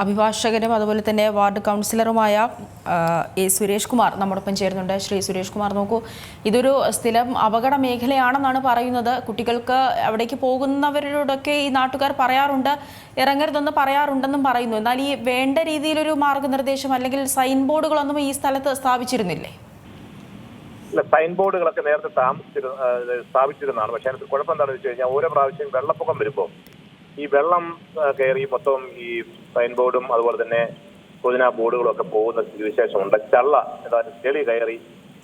അഭിഭാഷകനും അതുപോലെ തന്നെ വാർഡ് കൗൺസിലറുമായ എ സുരേഷ് കുമാർ നമ്മോടൊപ്പം ചേരുന്നുണ്ട്. ശ്രീ സുരേഷ് കുമാർ നോക്കൂ ഇതൊരു സ്ഥിരം അപകട മേഖലയാണെന്നാണ് പറയുന്നത്. കുട്ടികൾക്ക് അവിടേക്ക് പോകുന്നവരോടൊക്കെ ഈ നാട്ടുകാർ പറയാറുണ്ട് ഇറങ്ങരുതെന്ന് പറയാറുണ്ടെന്നും പറയുന്നു. എന്നാൽ ഈ വേണ്ട രീതിയിലൊരു മാർഗനിർദ്ദേശം അല്ലെങ്കിൽ സൈൻ ബോർഡുകളൊന്നും ഈ സ്ഥലത്ത് സ്ഥാപിച്ചിരുന്നില്ലേ? സൈൻ ബോർഡുകളൊക്കെ നേരത്തെ താമസിച്ചിരുന്ന സ്ഥാപിച്ചിരുന്നതാണ്. പക്ഷേ അതിനകത്ത് കുഴപ്പം എന്താണെന്ന് വെച്ച് കഴിഞ്ഞാൽ ഓരോ പ്രാവശ്യം വെള്ളപ്പൊക്കം വരുമ്പോൾ ഈ വെള്ളം കയറി മൊത്തം ഈ സൈൻ ബോർഡും അതുപോലെ തന്നെ സൂചന ബോർഡുകളും ഒക്കെ പോകുന്ന സ്ഥിതിവിശേഷമുണ്ട്. ചള്ള എന്താ ചെളി കയറി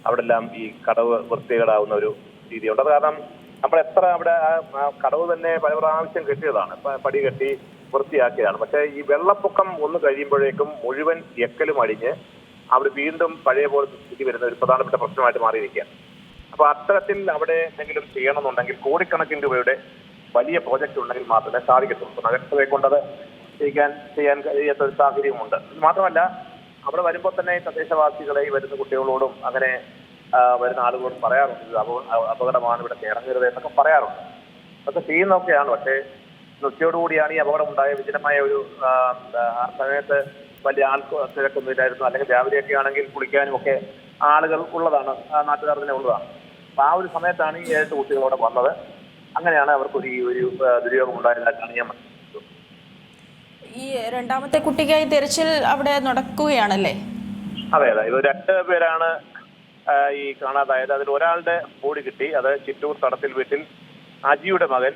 അവിടെ എല്ലാം ഈ കടവ് വൃത്തികേടാവുന്ന ഒരു രീതിയുണ്ട്. അത് കാരണം നമ്മൾ എത്ര അവിടെ ആ കടവ് തന്നെ പല പ്രാവശ്യം കെട്ടിയതാണ്. പടി കെട്ടി വൃത്തിയാക്കിയതാണ്. പക്ഷേ ഈ വെള്ളപ്പൊക്കം ഒന്ന് കഴിയുമ്പോഴേക്കും മുഴുവൻ എക്കലും അടിഞ്ഞ് അവിടെ വീണ്ടും പഴയ പോലെ സ്ഥിതി വരുന്ന ഒരു പ്രധാനപ്പെട്ട പ്രശ്നമായിട്ട് മാറിയിരിക്കുകയാണ്. അപ്പൊ അത്തരത്തിൽ അവിടെ എന്തെങ്കിലും ചെയ്യണമെന്നുണ്ടെങ്കിൽ കോടിക്കണക്കിന് രൂപയുടെ വലിയ പ്രോജക്റ്റ് ഉണ്ടെങ്കിൽ മാത്രമേ സാധിക്കത്തുള്ളൂ. നഗരസഭയെ കൊണ്ടത് ചെയ്യാൻ ചെയ്യാൻ കഴിയാത്ത ഒരു സാഹചര്യമുണ്ട്. മാത്രമല്ല അവിടെ വരുമ്പോൾ തന്നെ തദ്ദേശവാസികളെ വരുന്ന കുട്ടികളോടും അങ്ങനെ വരുന്ന ആളുകളോടും പറയാറുണ്ട്. ഇത് അപ- അപകടമാണ് ഇവിടെ ഇറങ്ങരുത് എന്നൊക്കെ പറയാറുണ്ട്. അതൊക്കെ ചെയ്യുന്നൊക്കെയാണ് പക്ഷേ ഉച്ചയോടുകൂടിയാണ് ഈ അപകടം ഉണ്ടായ വിജനമായ ഒരു ആ, സമയത്ത് വലിയ ആൾ തിരക്കൊന്നുമില്ലായിരുന്നു. അല്ലെങ്കിൽ രാവിലെയൊക്കെ ആണെങ്കിൽ കുളിക്കാനും ഒക്കെ ആളുകൾ ഉള്ളതാണ്. നാട്ടുകാർ തന്നെ ഉള്ളതാണ്. ആ ഒരു സമയത്താണ് ഈ ഏഴ് കുട്ടികളോടെ വന്നത്. അങ്ങനെയാണ് അവർക്കൊരു ഈ ഒരു ദുരുപയോഗം ദുര്യോഗം ഉണ്ടായതായിട്ടാണ് ഞാൻ ഈ രണ്ടാമത്തെ കുട്ടിക്കായി തിരച്ചിൽ അവിടെ നടക്കുകയാണല്ലേ? അതെ അതെ. ഇത് രണ്ട് പേരാണ് ഈ കാണാതായത്. അതിൽ ഒരാളുടെ ബോഡി കിട്ടി. അത് ചിറ്റൂർ തടത്തിൽ വീട്ടിൽ അജിയുടെ മകൻ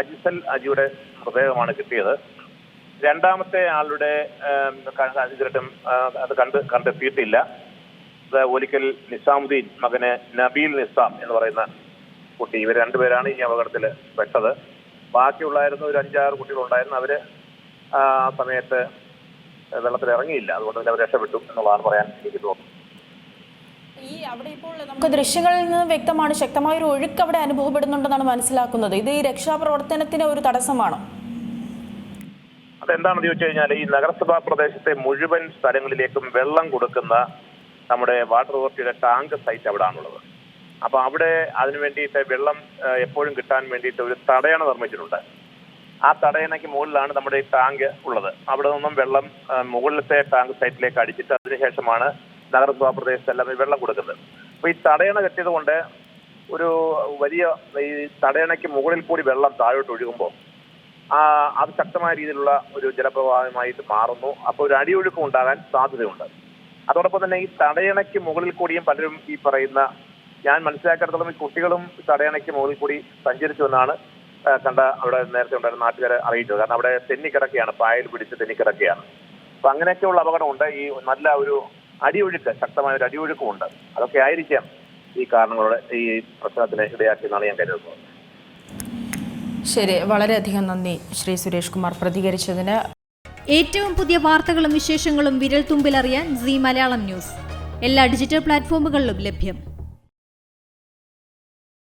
അജിസൽ അജിയുടെ മൃതദേഹമാണ് കിട്ടിയത്. രണ്ടാമത്തെ ആളുടെ ഇതിട്ടും അത് കണ്ട് കണ്ടെത്തിയിട്ടില്ല. അത് ഒരിക്കൽ നിസാമുദ്ദീൻ മകന് നബീൽ നിസാം എന്ന് പറയുന്ന കുട്ടി. ഇവർ രണ്ടുപേരാണ് ഈ അപകടത്തിൽ പെട്ടത്. ബാക്കിയുള്ളായിരുന്ന ഒരു അഞ്ചാറ് കുട്ടികളുണ്ടായിരുന്നു. അവർ ആ സമയത്ത് വെള്ളത്തിൽ ഇറങ്ങിയില്ല അതുകൊണ്ട് തന്നെ അവർ രക്ഷപ്പെട്ടു എന്നുള്ളതാണ് പറയാൻ എനിക്ക് തോന്നുന്നത്. ഈ അവിടെ ഇപ്പോൾ നമുക്ക് ദൃശ്യങ്ങളിൽ നിന്ന് വ്യക്തമാണ് ശക്തമായ ഒരു ഒഴുക്ക് അവിടെ അനുഭവപ്പെടുന്നുണ്ടെന്നാണ് മനസ്സിലാക്കുന്നത്. ഇത് ഈ രക്ഷാപ്രവർത്തനത്തിന് ഒരു തടസ്സമാണോ? അതെന്താണെന്ന് ചോദിച്ചു കഴിഞ്ഞാൽ ഈ നഗരസഭാ പ്രദേശത്തെ മുഴുവൻ സ്ഥലങ്ങളിലേക്കും വെള്ളം കൊടുക്കുന്ന നമ്മുടെ വാട്ടർ അതോറിറ്റിയുടെ ടാങ്ക് സൈറ്റ് അവിടെ ആണുള്ളത് അപ്പൊ അവിടെ അതിനു വേണ്ടിയിട്ട് വെള്ളം എപ്പോഴും കിട്ടാൻ വേണ്ടിയിട്ട് ഒരു തടയണ നിർമ്മിച്ചിട്ടുണ്ട്. ആ തടയണയ്ക്ക് മുകളിലാണ് നമ്മുടെ ഈ ടാങ്ക് ഉള്ളത്. അവിടെ നിന്നും വെള്ളം മുകളിലത്തെ ടാങ്ക് സൈറ്റിലേക്ക് അടിച്ചിട്ട് അതിനുശേഷമാണ് നഗരസഭാ പ്രദേശത്തെല്ലാം വെള്ളം കൊടുക്കുന്നത്. അപ്പൊ ഈ തടയണ കെട്ടിയത് കൊണ്ട് ഒരു വലിയ ഈ തടയണയ്ക്ക് മുകളിൽ കൂടി വെള്ളം താഴോട്ട് ഒഴുകുമ്പോൾ അത് ശക്തമായ രീതിയിലുള്ള ഒരു ജലപ്രവാഹമായിട്ട് മാറുന്നു. അപ്പോൾ ഒരു അടിയൊഴുക്കം ഉണ്ടാകാൻ സാധ്യതയുണ്ട്. അതോടൊപ്പം തന്നെ ഈ തടയണയ്ക്ക് മുകളിൽ കൂടിയും പലരും ഈ പറയുന്ന ഞാൻ മനസ്സിലാക്കിയിടത്തോളം ഈ കുട്ടികളും തടയണയ്ക്ക് മുകളിൽ കൂടി സഞ്ചരിച്ചു എന്നാണ് കണ്ട അവിടെ നേരത്തെ ഉണ്ടായിരുന്ന നാട്ടുകാരെ അറിയിച്ചത്. കാരണം അവിടെ തെന്നിക്കിടക്കുകയാണ് പായൽ പിടിച്ച് തെന്നിക്കിടക്കുകയാണ് അപ്പൊ അങ്ങനെയൊക്കെയുള്ള അപകടമുണ്ട്. ഈ നല്ല ഒരു അടിയൊഴുക്ക് ശക്തമായ ഒരു അടിയൊഴുക്കുമുണ്ട്. അതൊക്കെ ആയിരിക്കാം ഈ കാരണങ്ങളുടെ ഈ പ്രശ്നത്തിന് ഇടയാക്കിയെന്നാണ് ഞാൻ കരുതുന്നത്. ശരി വളരെയധികം നന്ദി ശ്രീ സുരേഷ് കുമാർ പ്രതികരിച്ചതിന്. ഏറ്റവും പുതിയ വാർത്തകളും വിശേഷങ്ങളും വിരൽ തുമ്പിലറിയാൻ സി മലയാളം ന്യൂസ്. എല്ലാ ഡിജിറ്റൽ പ്ലാറ്റ്ഫോമുകളിലും ലഭ്യം.